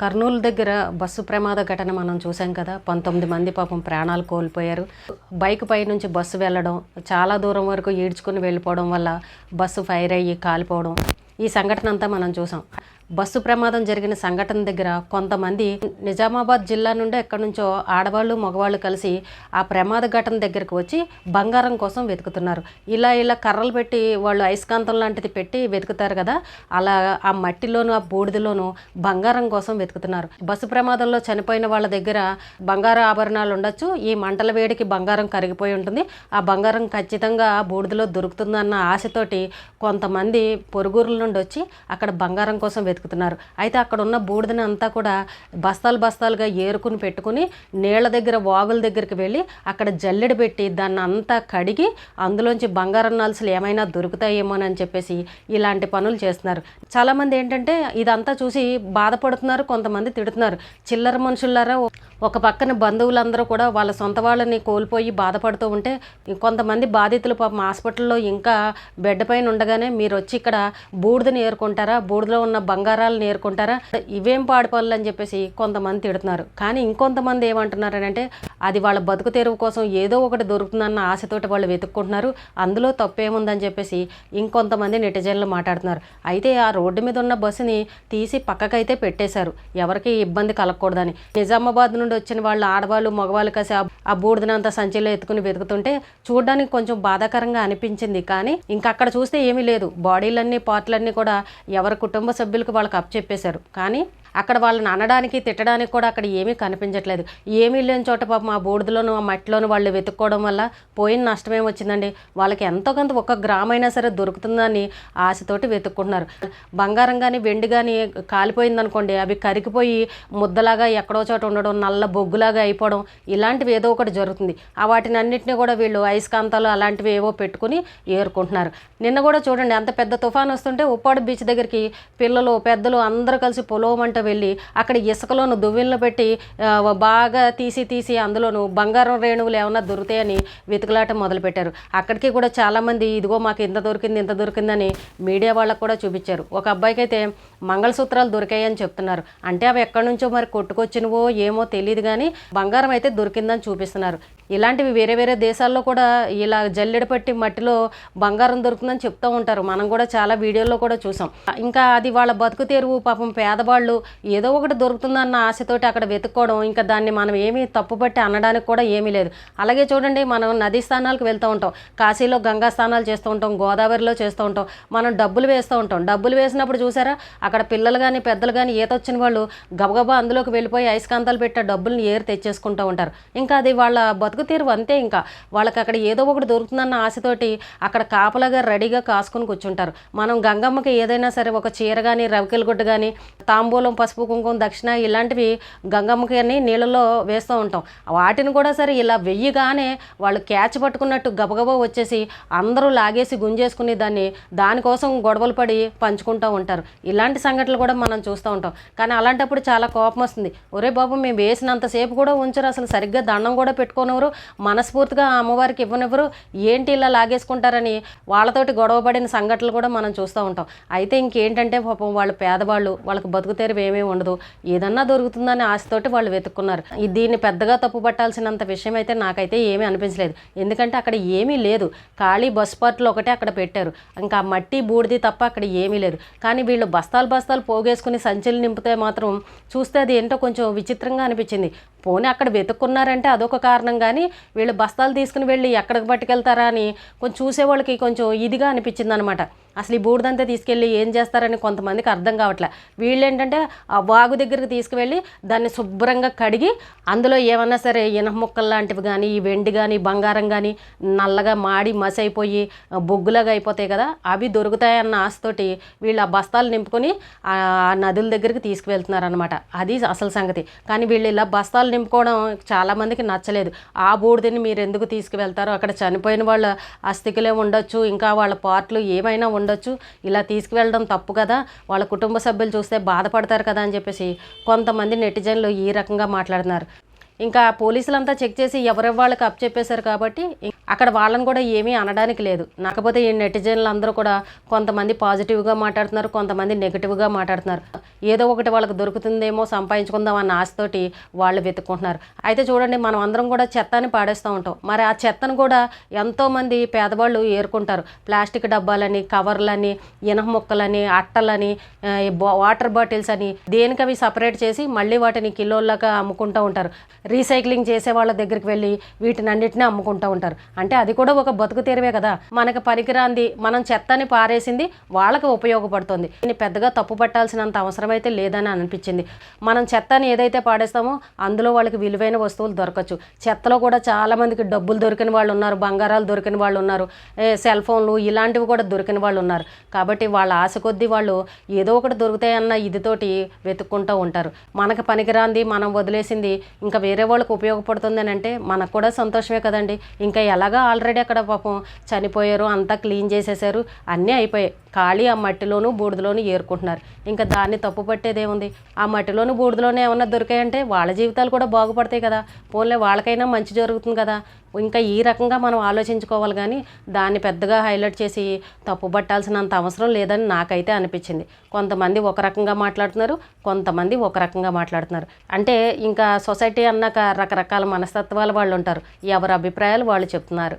కర్నూలు దగ్గర బస్సు ప్రమాద ఘటన మనం చూసాం కదా. పంతొమ్మిది మంది పాపం ప్రాణాలు కోల్పోయారు. బైక్ పై నుంచి బస్సు వెళ్ళడం చాలా దూరం వరకు ఈడ్చుకుని వెళ్ళిపోవడం వల్ల బస్సు ఫైర్ అయ్యి కాలిపోవడం ఈ సంఘటన అంతా మనం చూసాం బస్సు ప్రమాదం జరిగిన సంఘటన దగ్గర కొంతమంది నిజామాబాద్ జిల్లా నుండి ఎక్కడి నుంచో ఆడవాళ్ళు మగవాళ్ళు కలిసి ఆ ప్రమాద ఘటన దగ్గరకు వచ్చి బంగారం కోసం వెతుకుతున్నారు. ఇలా ఇలా కర్రలు పెట్టి వాళ్ళు అయస్కాంతం లాంటిది పెట్టి వెతుకుతారు కదా అలా ఆ మట్టిలోను ఆ బూడిదలోను బంగారం కోసం వెతుకుతున్నారు. బస్సు ప్రమాదంలో చనిపోయిన వాళ్ళ దగ్గర బంగారు ఆభరణాలు ఉండొచ్చు ఈ మంటల వేడికి బంగారం కరిగిపోయి ఉంటుంది. ఆ బంగారం ఖచ్చితంగా బూడిదలో దొరుకుతుందన్న ఆశతోటి కొంతమంది పొరుగురుల నుండి వచ్చి అక్కడ బంగారం కోసం వెతుకుతున్నారు. అయితే అక్కడ ఉన్న బూడిదని అంతా కూడా బస్తాలు బస్తాలుగా ఏరుకుని పెట్టుకుని నీళ్ళ దగ్గర వాగుల దగ్గరికి వెళ్ళి అక్కడ జల్లెడ పెట్టి దాన్ని అంతా కడిగి అందులోంచి బంగారం నాల్సులు ఏమైనా దొరుకుతాయేమోనని చెప్పేసి ఇలాంటి పనులు చేస్తున్నారు. చాలామంది ఏంటంటే ఇదంతా చూసి బాధపడుతున్నారు కొంతమంది తిడుతున్నారు. చిల్లర మనుషులారా ఒక పక్కన బంధువులందరూ కూడా వాళ్ళ సొంత వాళ్ళని కోల్పోయి బాధపడుతూ ఉంటే కొంతమంది బాధితులు పాపం హాస్పిటల్లో ఇంకా బెడ్ పైన ఉండగానే మీరు వచ్చి ఇక్కడ బూడిదని ఏరుకుంటారా? బూడిదలో ఉన్న బంగారాలు నేర్కుంటారా? ఇవేం పాడు పనులు అని చెప్పేసి కొంతమంది తిడుతున్నారు. కానీ ఇంకొంతమంది ఏమంటున్నారనంటే అది వాళ్ళ బతుకు తెరువు కోసం ఏదో ఒకటి దొరుకుతుందన్న ఆశతోటి వాళ్ళు వెతుక్కుంటున్నారు. అందులో తప్పేముందని చెప్పేసి ఇంకొంతమంది నెటిజన్లు మాట్లాడుతున్నారు. అయితే ఆ రోడ్డు మీద ఉన్న బస్సుని తీసి పక్కకైతే పెట్టేశారు. ఎవరికి ఇబ్బంది కలగకూడదని. నిజామాబాద్ నుండి వచ్చిన వాళ్ళు ఆడవాళ్ళు మగవాళ్ళు కలిసి ఆ- బూడిదనంత సంచిలో ఎత్తుకుని వెతుకుతుంటే చూడడానికి కొంచెం బాధాకరంగా అనిపించింది. కానీ ఇంకా అక్కడ చూస్తే ఏమీ లేదు. బాడీలన్నీ పార్ట్లన్నీ కూడా ఎవరి కుటుంబ సభ్యులకు వాళ్ళకి అప్పచెప్పేశారు కానీ అక్కడ వాళ్ళని అనడానికి తిట్టడానికి కూడా అక్కడ ఏమీ కనిపించట్లేదు. ఏమీ లేని చోట పాపం ఆ బూడిదలోను ఆ మట్టిలోను వాళ్ళు వెతుక్కోవడం వల్ల పోయిన నష్టమేం వచ్చిందండి? వాళ్ళకి ఎంతో కొంత ఒక గ్రామైనా సరే దొరుకుతుందని ఆశతోటి వెతుక్కుంటున్నారు. బంగారం కానీ వెండి కానీ కాలిపోయిందనుకోండి అవి కరిగిపోయి ముద్దలాగా ఎక్కడో చోట ఉండడం నల్ల బొగ్గులాగా అయిపోవడం ఇలాంటివి ఏదో ఒకటి జరుగుతుంది. ఆ వాటిని అన్నింటినీ కూడా వీళ్ళు అయస్కాంతాలు అలాంటివి ఏవో పెట్టుకుని ఏరుకుంటున్నారు. నిన్న కూడా చూడండి అంత పెద్ద తుఫాన్ వస్తుంటే ఉప్పాడు బీచ్ దగ్గరికి పిల్లలు పెద్దలు అందరూ కలిసి పొలవమంట వెళ్ళి అక్కడ ఇసుకలోను దువ్వెనలు పెట్టి బాగా తీసి తీసి అందులోను బంగారం రేణువులు ఏమన్నా దొరుకుతాయని వెతుకులాట మొదలుపెట్టారు. అక్కడికి కూడా చాలామంది ఇదిగో మాకు ఇంత దొరికింది ఇంత దొరికిందని మీడియా వాళ్ళకు కూడా చూపించారు. ఒక అబ్బాయికి అయితే మంగళసూత్రాలు దొరికాయని చెప్తున్నారు. అంటే అవి ఎక్కడి నుంచో మరి కొట్టుకొచ్చినవో ఏమో తెలియదు కానీ బంగారం అయితే దొరికిందని చూపిస్తున్నారు. ఇలాంటివి వేరే వేరే దేశాల్లో కూడా ఇలా జల్లెడ పట్టి మట్టిలో బంగారం దొరుకుతుందని చెప్తూ ఉంటారు. మనం కూడా చాలా వీడియోల్లో కూడా చూసాం. ఇంకా అది వాళ్ళ బతుకు తెరువు పాపం పేదవాళ్ళు ఏదో ఒకటి దొరుకుతుందన్న ఆశతోటి అక్కడ వెతుక్కోవడం ఇంకా దాన్ని మనం ఏమీ తప్పుపట్టి అనడానికి కూడా ఏమీ లేదు. అలాగే చూడండి మనం నదీ స్థానాలకు వెళ్తూ ఉంటాం. కాశీలో గంగా స్నానాలు చేస్తూ ఉంటాం గోదావరిలో చేస్తూ ఉంటాం. మనం డబ్బులు వేస్తూ ఉంటాం. డబ్బులు వేసినప్పుడు చూసారా అక్కడ పిల్లలు కానీ పెద్దలు కానీ ఈత వచ్చిన వాళ్ళు గబగబా అందులోకి వెళ్ళిపోయి అయస్కాంతాలు పెట్టే డబ్బుల్ని ఏరు తెచ్చేసుకుంటూ ఉంటారు. ఇంకా అది వాళ్ళ బతుకు తీరు అంతే ఇంకా. వాళ్ళకి అక్కడ ఏదో ఒకటి దొరుకుతుందన్న ఆశతోటి అక్కడ కాపలాగా రెడీగా కాసుకొని కూర్చుంటారు. మనం గంగమ్మకి ఏదైనా సరే ఒక చీర కానీ రవికెల గుడ్డ కానీ తాంబూలం పసుపు కుంకుమ దక్షిణ ఇలాంటివి గంగమ్మకి అని నీళ్ళలో వేస్తూ ఉంటాం. వాటిని కూడా సరే ఇలా వెయ్యగానే వాళ్ళు క్యాచ్ పట్టుకున్నట్టు గబగబా వచ్చేసి అందరూ లాగేసి గుంజేసుకుని దాన్ని దానికోసం గొడవలు పడి పంచుకుంటూ ఉంటారు. ఇలాంటి సంఘటనలు కూడా మనం చూస్తూ ఉంటాం. కానీ అలాంటప్పుడు చాలా కోపం వస్తుంది. ఒరే బాబు మేము వేసినంతసేపు కూడా ఉంచరు. అసలు సరిగ్గా దండం కూడా పెట్టుకోనివ్వరు. మనస్ఫూర్తిగా అమ్మవారికి ఇవ్వనివ్వరు. ఏంటి ఇలా లాగేసుకుంటారని వాళ్ళతోటి గొడవపడిన సంఘటనలు కూడా మనం చూస్తూ ఉంటాం. అయితే ఇంకేంటంటే పాపం వాళ్ళు పేదవాళ్ళు వాళ్ళకి బతుకుతేరు ఏమీ ఉండదు. ఏదన్నా దొరుకుతుందని ఆశతోటి వాళ్ళు వెతుక్కున్నారు. ఈ దీన్ని పెద్దగా తప్పు పట్టాల్సినంత విషయం అయితే నాకైతే ఏమీ అనిపించలేదు. ఎందుకంటే అక్కడ ఏమీ లేదు. ఖాళీ బస్ పార్ట్లు ఒకటే అక్కడ పెట్టారు. ఇంకా మట్టి బూడిది తప్ప అక్కడ ఏమీ లేదు. కానీ వీళ్ళు బస్తాలు బస్తాలు పోగేసుకుని సంచులు నింపితే మాత్రం చూస్తే అది ఏంటో కొంచెం విచిత్రంగా అనిపించింది. పోనీ అక్కడ వెతుక్కున్నారంటే అదొక కారణం కానీ వీళ్ళు బస్తాలు తీసుకుని వెళ్ళి ఎక్కడికి పట్టుకెళ్తారా అని కొంచెం చూసేవాళ్ళకి కొంచెం ఇదిగా అనిపించింది అనమాట అసలు ఈ బూడిదంతా తీసుకెళ్ళి ఏం చేస్తారని కొంతమందికి అర్థం కావట్లే. వీళ్ళు ఏంటంటే ఆ వాగు దగ్గరికి తీసుకువెళ్ళి దాన్ని శుభ్రంగా కడిగి అందులో ఏమన్నా సరే ఇనహ ముక్కలు లాంటివి కానీ ఈ వెండి కానీ బంగారం కానీ నల్లగా మాడి మసైపోయి అయిపోయి బొగ్గులాగా అయిపోతాయి కదా అవి దొరుకుతాయన్న ఆశతోటి వీళ్ళు ఆ బస్తాలు నింపుకొని ఆ నదుల దగ్గరికి తీసుకువెళ్తున్నారు అనమాట అది అసలు సంగతి. కానీ వీళ్ళు ఇలా బస్తాలు నింపుకోవడం చాలామందికి నచ్చలేదు. ఆ బూడిదని మీరు ఎందుకు తీసుకువెళ్తారో అక్కడ చనిపోయిన వాళ్ళ అస్థికులే ఉండొచ్చు ఇంకా వాళ్ళ పార్ట్లు ఏమైనా ఉండొచ్చు. ఇలా తీసుకువెళ్ళడం తప్పు కదా. వాళ్ళ కుటుంబ సభ్యులు చూస్తే బాధపడతారు కదా అని చెప్పేసి కొంతమంది నెటిజన్లు ఈ రకంగా మాట్లాడుతున్నారు. ఇంకా పోలీసులంతా చెక్ చేసి ఎవరెవాళ్ళకి వాళ్ళకి అప్ చెప్పేశారు కాబట్టి అక్కడ వాళ్ళని కూడా ఏమీ అనడానికి లేదు. నాకపోతే ఈ నెటిజన్లు అందరూ కూడా కొంతమంది పాజిటివ్గా మాట్లాడుతున్నారు కొంతమంది నెగిటివ్గా మాట్లాడుతున్నారు. ఏదో ఒకటి వాళ్ళకి దొరుకుతుందేమో సంపాదించుకుందాం అన్న ఆశతోటి వాళ్ళు వెతుక్కుంటున్నారు. అయితే చూడండి మనం అందరం కూడా చెత్తని పాడేస్తూ ఉంటాం. మరి ఆ చెత్తను కూడా ఎంతోమంది పేదవాళ్ళు ఏరుకుంటారు. ప్లాస్టిక్ డబ్బాలని కవర్లని ఇనహ ముక్కలని అట్టలని బా- వాటర్ బాటిల్స్ అని దేనికి అవి సపరేట్ చేసి మళ్ళీ వాటిని కిలోల్లాగా అమ్ముకుంటూ ఉంటారు. రీసైక్లింగ్ చేసే వాళ్ళ దగ్గరికి వెళ్ళి వీటిని అన్నిటిని అమ్ముకుంటూ ఉంటారు. అంటే అది కూడా ఒక బతుకు తీరవే కదా. మనకు పనికిరాంది మనం చెత్తని పారేసింది వాళ్ళకి ఉపయోగపడుతుంది. దీన్ని పెద్దగా తప్పు పట్టాల్సినంత అవసరం అయితే లేదని అనిపించింది. మనం చెత్తని ఏదైతే పాడేస్తామో అందులో వాళ్ళకి విలువైన వస్తువులు దొరకచ్చు. చెత్తలో కూడా చాలామందికి డబ్బులు దొరికిన వాళ్ళు ఉన్నారు బంగారాలు దొరికిన వాళ్ళు ఉన్నారు సెల్ ఫోన్లు ఇలాంటివి కూడా దొరికిన వాళ్ళు ఉన్నారు. కాబట్టి వాళ్ళ ఆశ కొద్దీ వాళ్ళు ఏదో ఒకటి దొరుకుతాయన్న ఇదితోటి వెతుక్కుంటూ ఉంటారు. మనకు పనికిరాంది మనం వదిలేసింది ఇంకా వేరే వాళ్ళకి ఉపయోగపడుతుంది అని అంటే మనకు కూడా సంతోషమే కదండి. ఇంకా ఎలా ఎలాగా ఆల్రెడీ అక్కడ పాపం చనిపోయారు అంతా క్లీన్ చేసేసారు అన్నీ అయిపోయాయి. ఖాళీ ఆ మట్టిలోను బూడిదలోను ఏరుకుంటున్నారు. ఇంకా దాన్ని తప్పు పట్టేదేముంది ఆ మట్టిలోని బూడిదలోనే ఏమన్నా దొరికాయంటే వాళ్ళ జీవితాలు కూడా బాగుపడతాయి కదా. పోన్లే వాళ్ళకైనా మంచి జరుగుతుంది కదా. ఇంకా ఈ రకంగా మనం ఆలోచించుకోవాలి కానీ దాన్ని పెద్దగా హైలైట్ చేసి తప్పు పట్టాల్సినంత అవసరం లేదని నాకైతే అనిపించింది. కొంతమంది ఒక రకంగా మాట్లాడుతున్నారు కొంతమంది ఒక రకంగా మాట్లాడుతున్నారు. అంటే ఇంకా సొసైటీ అన్నాక రకరకాల మనస్తత్వాలు వాళ్ళు ఉంటారు ఎవరి అభిప్రాయాలు వాళ్ళు చెప్తున్నారు.